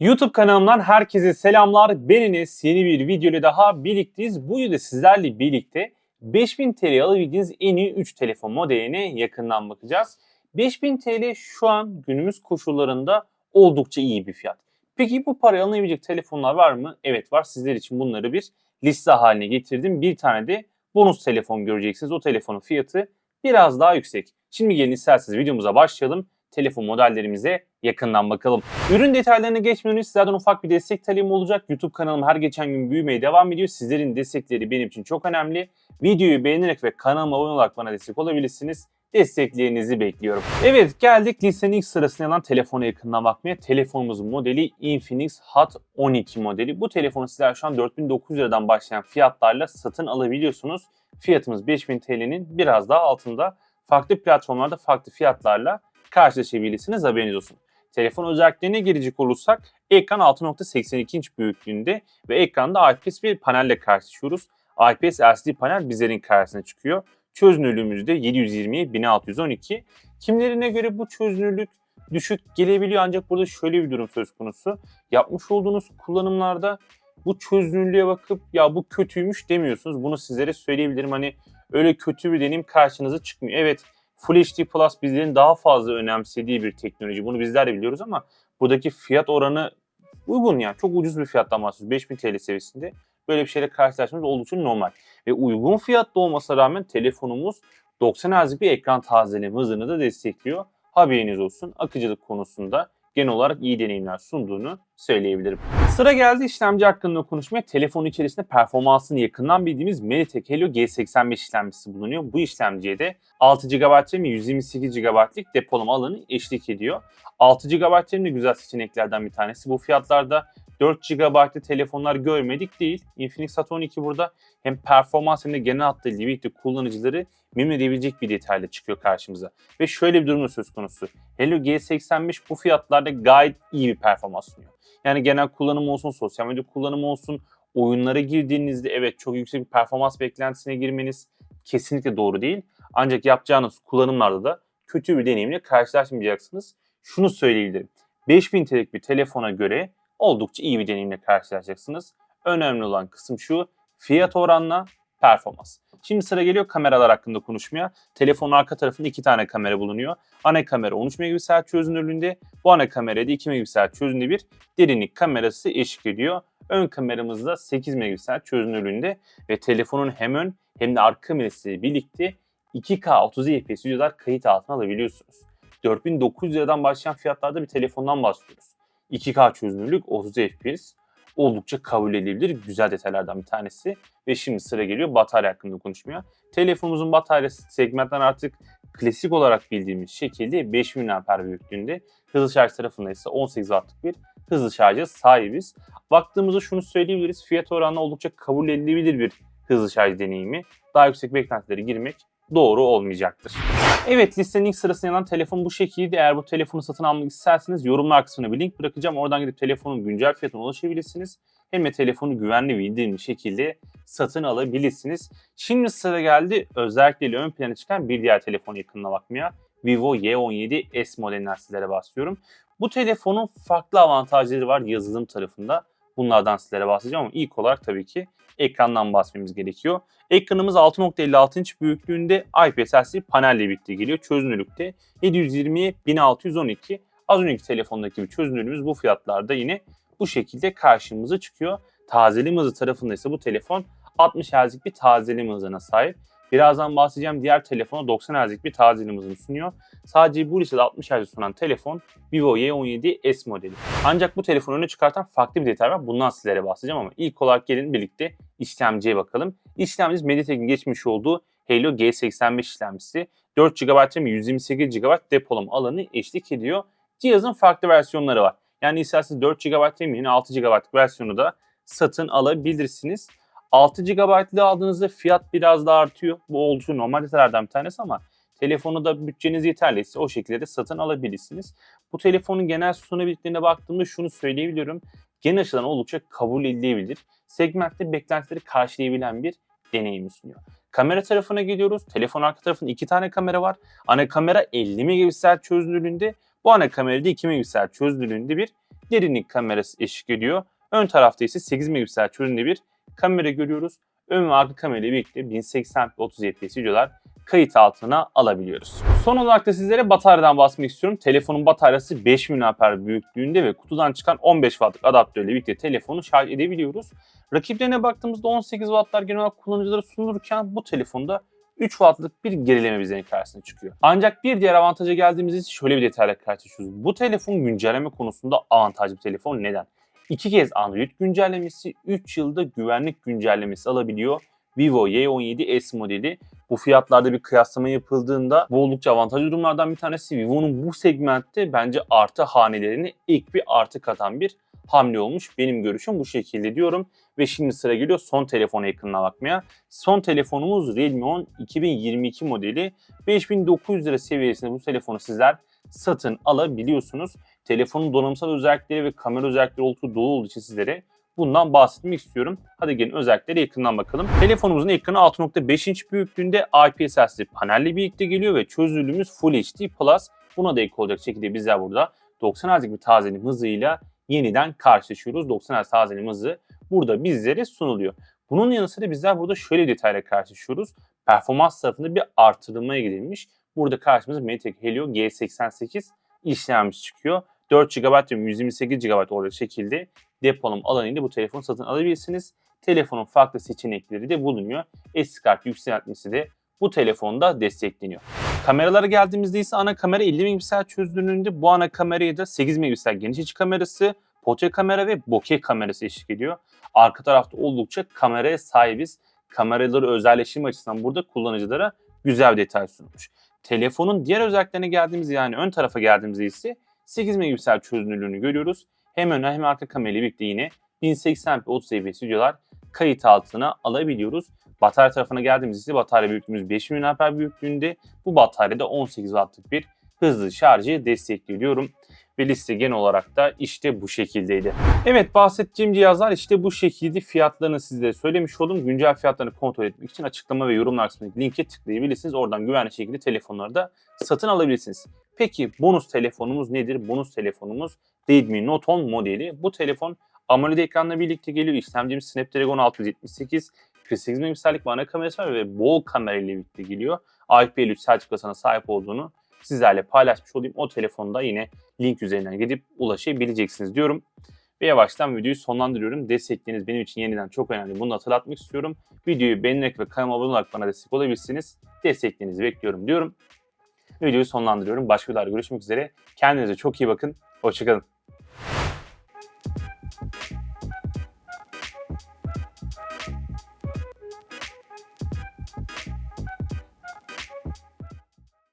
YouTube kanalımdan herkese selamlar. Ben. Yeni bir video ile daha birlikteyiz. Bu videoda sizlerle birlikte 5000 TL alabildiğiniz en iyi 3 telefon modeline yakından bakacağız. 5000 TL şu an günümüz koşullarında oldukça iyi bir fiyat. Peki bu paraya alınabilecek telefonlar var mı? Evet var. Sizler için bunları bir liste haline getirdim. Bir tane de bonus telefon göreceksiniz. O telefonun fiyatı biraz daha yüksek. Şimdi gelin isterseniz videomuza başlayalım. Telefon modellerimize yakından bakalım. Ürün detaylarına geçmeden önce sizlerden ufak bir destek talebim olacak. YouTube kanalım her geçen gün büyümeye devam ediyor. Sizlerin destekleri benim için çok önemli. Videoyu beğenerek ve kanalıma abone olarak bana destek olabilirsiniz. Desteklerinizi bekliyorum. Evet geldik listenin ilk sırasına alan telefona yakından bakmaya. Telefonumuzun modeli Infinix Hot 12 modeli. Bu telefonu sizler şu an 4900 liradan başlayan fiyatlarla satın alabiliyorsunuz. Fiyatımız 5000 TL'nin biraz daha altında. Farklı platformlarda farklı fiyatlarla karşılaşabilirsiniz haberiniz olsun. Telefon özelliklerine girecek olursak ekran 6.82 inç büyüklüğünde ve ekranda IPS bir panelle karşılaşıyoruz. IPS LCD panel bizlerin karşısına çıkıyor. Çözünürlüğümüz de 720'ye 1612. Kimlerine göre bu çözünürlük düşük gelebiliyor ancak burada şöyle bir durum söz konusu. Yapmış olduğunuz kullanımlarda bu çözünürlüğe bakıp ya bu kötüymüş demiyorsunuz. Bunu sizlere söyleyebilirim. Hani öyle kötü bir deneyim karşınıza çıkmıyor. Evet Full HD Plus bizlerin daha fazla önemsediği bir teknoloji. Bunu bizler de biliyoruz ama buradaki fiyat oranı uygun yani. Çok ucuz bir fiyattan bahsediyoruz. 5000 TL seviyesinde. Böyle bir şeyle karşılaşmamız oldukça normal. Ve uygun fiyatlı olmasına rağmen telefonumuz 90 Hz'lik bir ekran tazeleme hızını da destekliyor. Haberiniz olsun. Akıcılık konusunda genel olarak iyi deneyimler sunduğunu söyleyebilirim. Sıra geldi işlemci hakkında konuşmaya. Telefonun içerisinde performansını yakından bildiğimiz Mediatek Helio G85 işlemcisi bulunuyor. Bu işlemciye de 6 GB RAM 128 GB'lik depolama alanı eşlik ediyor. 6 GB RAM de güzel seçeneklerden bir tanesi. Bu fiyatlarda 4 GB'lı telefonlar görmedik değil. Infinix Hot 12 burada hem performans hem de genel hatlarıyla birlikte kullanıcıları memnun edebilecek bir detayla çıkıyor karşımıza. Ve şöyle bir durum söz konusu. Helio G85 bu fiyatlarda gayet iyi bir performans sunuyor. Yani genel kullanım olsun, sosyal medya kullanımı olsun, oyunlara girdiğinizde evet çok yüksek bir performans beklentisine girmeniz kesinlikle doğru değil. Ancak yapacağınız kullanımlarda da kötü bir deneyimle karşılaşmayacaksınız. Şunu söyleyebilirim. 5000 TL'lik bir telefona göre oldukça iyi bir deneyimle karşılaşacaksınız. Önemli olan kısım şu, fiyat oranla performans. Şimdi sıra geliyor kameralar hakkında konuşmaya. Telefonun arka tarafında iki tane kamera bulunuyor. Ana kamera 13 megapiksel çözünürlüğünde, bu ana kamerada 2 megapiksel çözünürlüğünde bir derinlik kamerası eşlik ediyor. Ön kameramız da 8 megapiksel çözünürlüğünde ve telefonun hem ön hem de arka kamerası birlikte 2K 30 fps videolar kayıt altına alabiliyorsunuz. 4900 liradan başlayan fiyatlarda bir telefondan bahsediyoruz. 2K çözünürlük 30 fps oldukça kabul edilebilir güzel detaylardan bir tanesi. Ve şimdi sıra geliyor batarya hakkında konuşmaya. Telefonumuzun bataryası segmentten artık klasik olarak bildiğimiz şekilde 5000 mAh büyüklüğünde. Hızlı şarj tarafında ise 18 Watt'lık bir hızlı şarja sahibiz. Baktığımızda şunu söyleyebiliriz. Fiyat oranla oldukça kabul edilebilir bir hızlı şarj deneyimi. Daha yüksek beklentilere girmek doğru olmayacaktır. Evet listenin ilk sırasına yanan telefon bu şekilde. Eğer bu telefonu satın almak isterseniz yorumlar kısmına bir link bırakacağım. Oradan gidip telefonun güncel fiyatına ulaşabilirsiniz. Hem de telefonu güvenli ve indirimli şekilde satın alabilirsiniz. Şimdi sıra geldi özellikle ön plana çıkan bir diğer telefon yakınına bakmaya. Vivo Y17s modelinden sizlere bahsediyorum. Bu telefonun farklı avantajları var yazılım tarafında. Bunlardan sizlere bahsedeceğim ama ilk olarak tabii ki ekrandan bahsetmemiz gerekiyor. Ekranımız 6.56 inç büyüklüğünde IPS LCD panelle birlikte geliyor. Çözünürlükte 720'ye 1612. Az önceki telefondaki bir çözünürlüğümüz bu fiyatlarda yine bu şekilde karşımıza çıkıyor. Tazeleme hızı tarafında ise bu telefon 60 Hz'lik bir tazeleme hızına sahip. Birazdan bahsedeceğim diğer telefona 90 Hz'lik bir hızını sunuyor. Sadece bu listede 60 Hz sunan telefon Vivo Y17s modeli. Ancak bu telefonu öne çıkartan farklı bir detay var. Bundan sizlere bahsedeceğim ama ilk olarak gelin birlikte işlemciye bakalım. İşlemcimiz Mediatek'in geçmiş olduğu Helio G85 işlemcisi. 4 GB RAM 128 GB depolama alanı eşlik ediyor. Cihazın farklı versiyonları var. Yani isterseniz 4 GB RAM yine 6 GB'lık versiyonu da satın alabilirsiniz. 6 GB'lı aldığınızda fiyat biraz daha artıyor. Bu oldukça normal detaylardan bir tanesi ama telefonu da bütçeniz yeterliyse o şekilde de satın alabilirsiniz. Bu telefonun genel sunabilirlerine baktığımda şunu söyleyebiliyorum. Genel açıdan oldukça kabul edilebilir. Segmentte beklentileri karşılayabilen bir deneyim sunuyor. Kamera tarafına gidiyoruz. Telefon arka tarafında iki tane kamera var. Ana kamera 50 megapiksel çözünürlüğünde. Bu ana kamerada 2 megapiksel çözünürlüğünde bir Derinlik kamerası eşlik ediyor. Ön tarafta ise 8 megapiksel çözünürlüğünde bir kamera görüyoruz. Ön ve arka kamerayla birlikte 1080 30 fps videolar kayıt altına alabiliyoruz. Son olarak da sizlere bataryadan bahsetmek istiyorum. Telefonun bataryası 5000 mAh büyüklüğünde ve kutudan çıkan 15 wattlık adaptörle birlikte telefonu şarj edebiliyoruz. Rakiplerine baktığımızda 18 wattlar genel olarak kullanıcılara sunulurken bu telefonda 3 wattlık bir gerileme bizlerin karşısına çıkıyor. Ancak bir diğer avantaja geldiğimizde şöyle bir detayla karşılaşıyoruz. Bu telefon güncelleme konusunda avantajlı bir telefon. Neden? 2 kez Android güncellemesi, 3 yılda güvenlik güncellemesi alabiliyor. Vivo Y17s modeli. Bu fiyatlarda bir kıyaslama yapıldığında bu oldukça avantajlı durumlardan bir tanesi. Vivo'nun bu segmentte bence artı hanelerini ilk bir artı katan bir hamle olmuş. Benim görüşüm bu şekilde diyorum. Ve şimdi sıra geliyor son telefona yakınına bakmaya. Son telefonumuz Realme 10 2022 modeli. 5900 lira seviyesinde bu telefonu sizler satın alabiliyorsunuz. Telefonun donanımsal özellikleri ve kamera özellikleri olduğu dolu olduğu için sizlere bundan bahsetmek istiyorum. Hadi gelin özelliklere yakından bakalım. Telefonumuzun ekranı 6.5 inç büyüklüğünde IPS LCD panelle birlikte geliyor ve çözünürlüğümüz Full HD Plus. Buna da ek olacak şekilde bizler burada 90 Hz'lik bir tazelim hızıyla yeniden karşılaşıyoruz. 90 Hz tazelim hızı burada bizlere sunuluyor. Bunun yanı sıra bizler burada şöyle detayla karşılaşıyoruz. Performans tarafında bir artırılmaya gidilmiş. Burada karşımıza Mediatek Helio G88 işlemci çıkıyor. 4 GB ve 128 GB olacak şekilde depolama alanıyla bu telefonu satın alabilirsiniz. Telefonun farklı seçenekleri de bulunuyor. SD kart yükseltmesi de bu telefonda destekleniyor. Kameralara geldiğimizde ise ana kamera 50 megapiksel çözünürlüğünde. Bu ana kameraya da 8 megapiksel geniş açı kamerası, portre kamera ve bokeh kamerası eşlik ediyor. Arka tarafta oldukça kameraya sahibiz. Kameraları özelleştirme açısından burada kullanıcılara güzel bir detay sunulmuş. Telefonun diğer özelliklerine geldiğimizde yani ön tarafa geldiğimizde ise 8 megapiksel çözünürlüğünü görüyoruz. Hem ön hem arka kamerayla birlikte yine 1080p 30 fps videolar kayıt altına alabiliyoruz. Batarya tarafına geldiğimizde ise batarya büyüklüğümüz 5000 mAh büyüklüğünde. Bu bataryada 18 wattlık bir hızlı şarjı destekliyor diyorum. Ve liste genel olarak da işte bu şekildeydi. Evet bahsedeceğim cihazlar işte bu şekilde fiyatlarını sizlere söylemiş oldum. Güncel fiyatlarını kontrol etmek için açıklama ve yorumlar kısmındaki linke tıklayabilirsiniz. Oradan güvenli şekilde telefonları da satın alabilirsiniz. Peki bonus telefonumuz nedir? Bonus telefonumuz Redmi Note 10 modeli. Bu telefon AMOLED ekranla birlikte geliyor. İşlemcimiz Snapdragon 678, 48 megapiksellik bir ana kamerası var ve bol kamera ile birlikte geliyor. IP53 sertifikasına sahip olduğunu sizlerle paylaşmış olayım. O telefonda yine link üzerinden gidip ulaşabileceksiniz diyorum. Ve yavaştan videoyu sonlandırıyorum. Destekleriniz benim için yeniden çok önemli. Bunu hatırlatmak istiyorum. Videoyu beğenerek ve kanalıma abone olarak bana destek olabilirsiniz. Desteklerinizi bekliyorum diyorum. Videoyu sonlandırıyorum. Başka videolarda görüşmek üzere. Kendinize çok iyi bakın. Hoşçakalın.